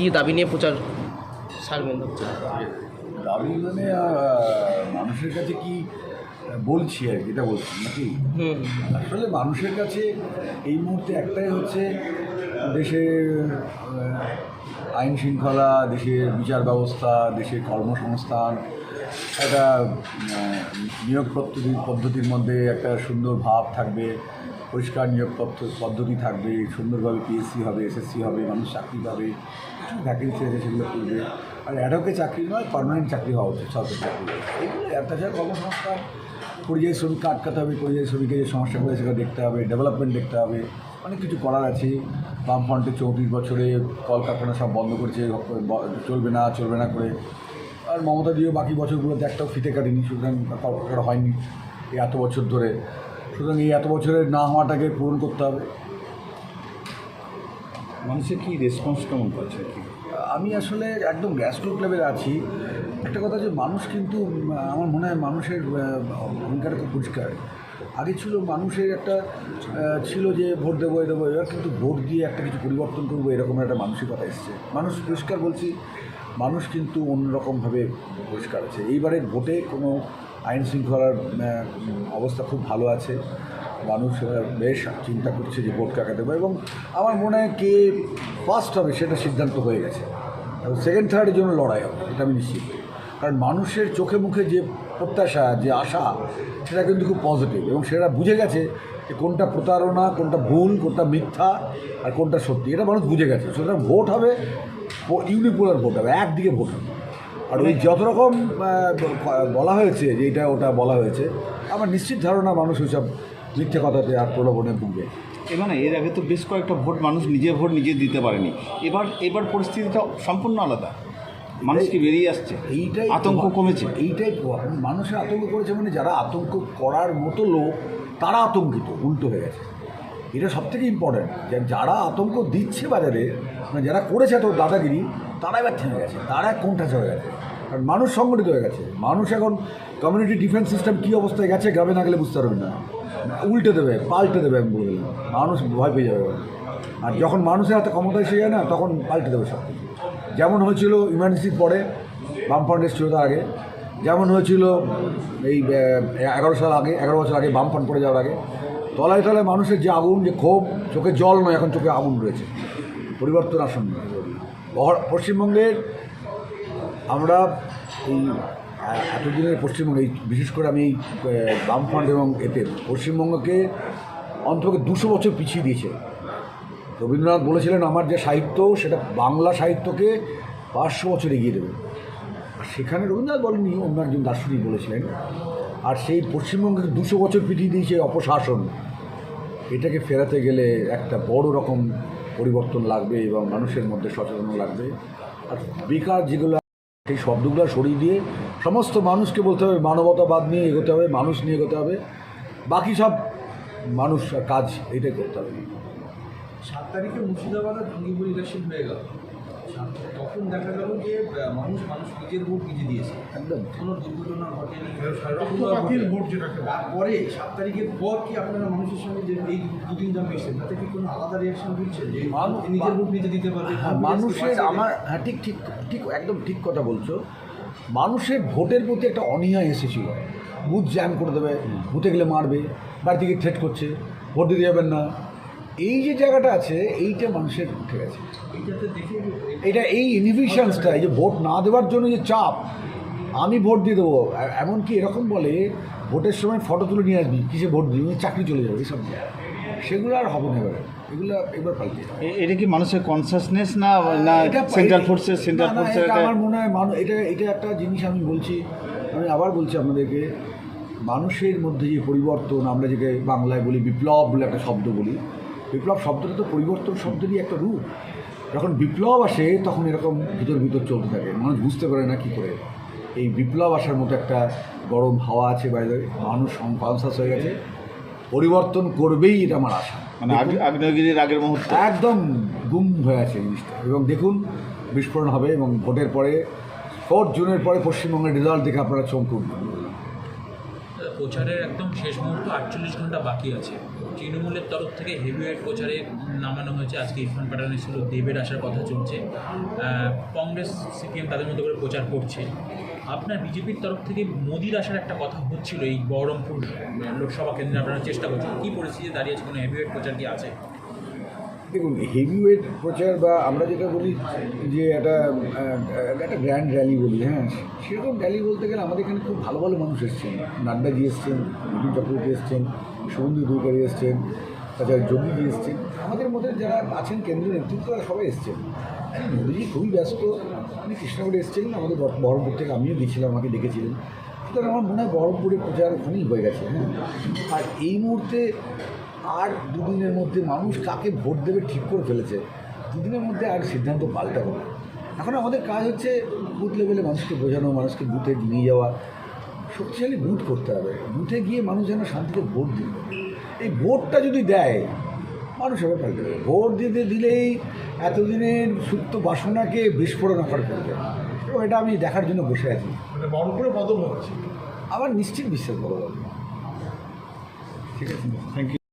কী দাবি নিয়ে প্রচার সারবেন দাবি মানে মানুষের কাছে কি বলছি আর কি এটা বলছি নাকি? আসলে মানুষের কাছে এই মুহূর্তে একটাই হচ্ছে দেশের আইন শৃঙ্খলা দেশের বিচার ব্যবস্থা দেশের কর্মসংস্থান একটা নিয়োগ পদ্ধতি পদ্ধতির মধ্যে একটা সুন্দর ভাব থাকবে। পরিষ্কার নিয়োগ পদ্ধতি থাকবে, সুন্দরভাবে পিএসসি হবে এসএসসি হবে, মানুষ চাকরি পাবে ভ্যাকেন্সি আছে সেগুলো করবে। আর অ্যাডোকে চাকরি নয় পার্মানেন্ট চাকরি হওয়া উচিত, সরকারি চাকরি। এইগুলো তাছাড়া কর্মসংস্থান, পরিযায়ী শ্রমিককে আটকাতে হবে, পরিযায়ী শ্রমিকের যে সমস্যাগুলো সেগুলো দেখতে হবে ডেভেলপমেন্ট দেখতে হবে। অনেক কিছু করার আছে। বামফ্রন্টে চৌত্রিশ বছরে কলকারখানা সব বন্ধ করেছে চলবে না চলবে না করে। আর মমতা দিয়েও বাকি বছরগুলোতে একটাও ফিতে কাটেনি, সুতরাং কলকাতা হয়নি। এই এত বছর ধরে সুতরাং এই এত বছরের না হওয়াটাকে পূরণ করতে হবে। মানুষের কি রেসপন্স কেমন পাচ্ছে কি? আমি আসলে একদম গ্যাস্ট্রোক লেভেলে আছি। একটা কথা যে মানুষ কিন্তু আমার মনে হয় মানুষের ভূমিকাটা খুব পরিষ্কার। আগে ছিল মানুষের একটা ছিল যে ভোট দেবো এ দেবো এবার কিন্তু ভোট দিয়ে একটা কিছু পরিবর্তন করব এরকম একটা মানসিকতা এসছে। মানুষ পরিষ্কার বলছি মানুষ কিন্তু অন্যরকমভাবে পরিষ্কার আছে। এইবারের ভোটে কোনো আইন শৃঙ্খলার অবস্থা খুব ভালো আছে। মানুষ বেশ চিন্তা করছে যে ভোট কাকে দেবো এবং আমার মনে হয় কে ফার্স্ট হবে সেটা সিদ্ধান্ত হয়ে গেছে। এবং সেকেন্ড থার্ডের জন্য লড়াই হবে, এটা আমি নিশ্চিত। কারণ মানুষের চোখে মুখে যে প্রত্যাশা, যে আশা, সেটা কিন্তু খুব পজিটিভ এবং সেটা বুঝে গেছে যে কোনটা প্রতারণা, কোনটা ভুল, কোনটা মিথ্যা আর কোনটা সত্যি। এটা মানুষ বুঝে গেছে। সুতরাং ভোট হবে ইউনিপোলার ভোট হবে, একদিকে ভোট হবে। আর ওই যত রকম বলা হয়েছে যে এটা ওটা বলা হয়েছে আমার নিশ্চিত ধারণা মানুষ ওইসব মিথ্যে কথাতে আর প্রলোভনে ভুগবে। এ মানে এর আগে তো বেশ কয়েকটা ভোট মানুষ নিজে ভোট নিজে দিতে পারেনি। এবার এবার পরিস্থিতিটা সম্পূর্ণ আলাদা। মানুষ কি বেরিয়ে আসছে? এইটাই আতঙ্ক কমেছে। এইটাই। মানুষের আতঙ্ক করেছে মানে যারা আতঙ্ক করার মতো লোক তারা আতঙ্কিত উল্টো হয়ে গেছে। এটা সব থেকে ইম্পর্ট্যান্ট যে যারা আতঙ্ক দিচ্ছে বাজারে মানে যারা করেছে এত দাদাগিরি তারা এবার থেমে গেছে তারা কোনটা চলে গেছে? কারণ মানুষ সংগঠিত হয়ে গেছে। মানুষ এখন কমিউনিটি ডিফেন্স সিস্টেম কী অবস্থায় গেছে গ্রামে না গেলে বুঝতে পারবেন না। উল্টে দেবে, পাল্টে দেবে আমি বলে মানুষ ভয় পেয়ে যাবে। আর যখন মানুষের হাতে ক্ষমতা এসে যায় না, তখন পাল্টে দেবে সব যেমন হয়েছিল ইমার্জেন্সির পরে, বামফ্রন্ট এসেছিল আগে। যেমন হয়েছিল এই এগারো সাল আগে, এগারো বছর আগে বামফ্রন্ট পড়ে যাওয়ার আগে। তলায় তলায় মানুষের যে আগুন, যে ক্ষোভ, চোখে জল নয়, এখন চোখে আগুন রয়েছে। পরিবর্তন আসন্ন। পশ্চিমবঙ্গের আমরা এই এতদিনের পশ্চিমবঙ্গে বিশেষ করে আমি বামফ্রন্ট এবং এতে পশ্চিমবঙ্গকে অন্তত দুশো বছর পিছিয়ে দিয়েছে। রবীন্দ্রনাথ বলেছিলেন, আমার যে সাহিত্য, সেটা বাংলা সাহিত্যকে পাঁচশো বছর এগিয়ে দেবে। আর সেখানে রবীন্দ্রনাথ বলেননি, অন্য একজন দার্শনিক বলেছিলেন, আর সেই পশ্চিমবঙ্গকে দুশো বছর পিছিয়ে দিয়েছে অপশাসন। এটাকে ফেরাতে গেলে একটা বড় রকম পরিবর্তন লাগবে এবং মানুষের মধ্যে সচেতন লাগবে। আর বেকার যেগুলো সেই শব্দগুলো সরিয়ে দিয়ে সমস্ত মানুষকে বলতে হবে, মানবতাবাদ নিয়ে এগোতে হবে, মানুষ নিয়ে এগোতে হবে। বাকি সব মানুষ কাজ এটাই করতে হবে। সাত তারিখে মুর্শিদাবাদে হয়ে গেল। তখন দেখা গেল যে মানুষ মানুষ নিজের ভোট নিজে দিয়েছে। একদম। কোনো দুর্ঘটনা ঘটেনি। ভোট যেটাকে তারপরে সাত তারিখের পর কি আপনারা মানুষের সঙ্গে যে এই দুদিন যা মিশছেন তাতে কি কোনো আলাদা রিয়াকশন দিচ্ছে যে মানুষ- নিজের ভোট নিজে দিতে পারবে? হ্যাঁ, মানুষের আমার হ্যাঁ ঠিক ঠিক ঠিক একদম ঠিক কথা বলছো। মানুষের ভোটের প্রতি একটা অনীহা এসেছিল। বুথ জ্যাম করে দেবে বুথে গেলে মারবে বাড়ি থেকে থ্রেট করছে। ভোট দিতে যাবেন না। এই যে জায়গাটা আছে এইটা মানুষের উঠে গেছে। এটা এই ইনহিবিশনসটা এই যে ভোট না দেওয়ার জন্য যে চাপ আমি ভোট দিয়ে দেবো। এমনকি এরকম বলে ভোটের সময় ফটো তুলে নিয়ে আসবি কিসে ভোট দিবি চাকরি চলে যাবে এইসব সেগুলো আর হবে না এবারে। এগুলো এবার পাল্টে এটা কি মানুষের কনসাসনেস না না সেন্ট্রাল ফোর্সের সেন্ট্রাল ফোর্সের আমার মনে হয় মানুষ এটা এটা একটা জিনিস আমি বলছি আমি আবার বলছি আপনাদেরকে মানুষের মধ্যে যে পরিবর্তন আমরা যেকে বাংলায় বলি বিপ্লব বলে একটা শব্দ বলি বিপ্লব শব্দটা তো পরিবর্তন শব্দেরই একটা রূপ। যখন বিপ্লব আসে তখন এরকম ভিতর ভিতর চলতে থাকে। মানুষ বুঝতে পারে না কী করে। এই বিপ্লব আসার মতো একটা গরম হাওয়া আছে বাইরে মানুষ কনসাস হয়ে গেছে। পরিবর্তন করবেই এটা আমার আশা। মানে আগ- আগ্নেয়গিরির আগের মুহূর্তে। একদম গুম হয়ে আছে জিনিসটা। এবং দেখুন বিস্ফোরণ হবে এবং ভোটের পরে ফোর্থ জুনের পরে পশ্চিমবঙ্গের রেজাল্ট দেখে আপনারা চমকে উঠবেন। প্রচারের একদম শেষ মুহূর্ত আটচল্লিশ ঘণ্টা বাকি আছে। তৃণমূলের তরফ থেকে হেভিওয়েট প্রচারে নামানো হয়েছে। আজকে ইরফান পাঠান ছিল, দেবের আসার কথা চলছে। কংগ্রেস, সিপিএম তাদের মতো করে প্রচার করছে। আপনার বিজেপির তরফ থেকে মোদির আসার একটা কথা হচ্ছিল এই বহরমপুর লোকসভা কেন্দ্রে, আপনারা চেষ্টা করছেন। কী পরিস্থিতি দাঁড়িয়েছে কোনো হেভিওয়েট প্রচার কি আছে? দেখুন হেভিওয়েট প্রচার বা আমরা যেটা বলি যে একটা একটা গ্র্যান্ড র্যালি বলি হ্যাঁ সেরকম র্যালি বলতে গেলে আমাদের এখানে খুব ভালো ভালো মানুষ এসছেন। নাড্ডাজি এসছেন বিপিন চক্রবর্তী এসছেন শুভেন্দু অধিকারী এসছেন তাছাড়া যোগীজি এসছেন। আমাদের মধ্যে যারা আছেন কেন্দ্রীয় নেতৃত্ব, তারা সবাই এসছেন। মোদীজি খুবই ব্যস্ত। উনি কৃষ্ণগড়ে এসছেন, আমাদের বহরমপুর থেকে আমিও গেছিলাম, আমাকে ডেকেছিলেন। সুতরাং আমার মনে হয় বহরমপুরের প্রচার ওখানেই হয়ে গেছে হ্যাঁ। আর এই মুহূর্তে আর দুদিনের মধ্যে মানুষ কাকে ভোট দেবে ঠিক করে ফেলেছে দুদিনের মধ্যে আর সিদ্ধান্ত পাল্টাবে না। এখন আমাদের কাজ হচ্ছে বুথ লেভেলে মানুষকে বোঝানো মানুষকে বুথে নিয়ে যাওয়া। শক্তিশালী বুথ করতে হবে। বুথে গিয়ে মানুষ যেন শান্তিতে ভোট দিবে এই ভোটটা যদি দেয় মানুষ এবার পাল্টে দেবে। ভোট দিতে দিলেই এতদিনের সুপ্ত বাসনাকে বিস্ফোরণ আকার করবে এবং এটা আমি দেখার জন্য বসে আছি। মানে বড়পুরে বদল হচ্ছে আমার নিশ্চিত বিশ্বাস বলা যাবে থ্যাংক ইউ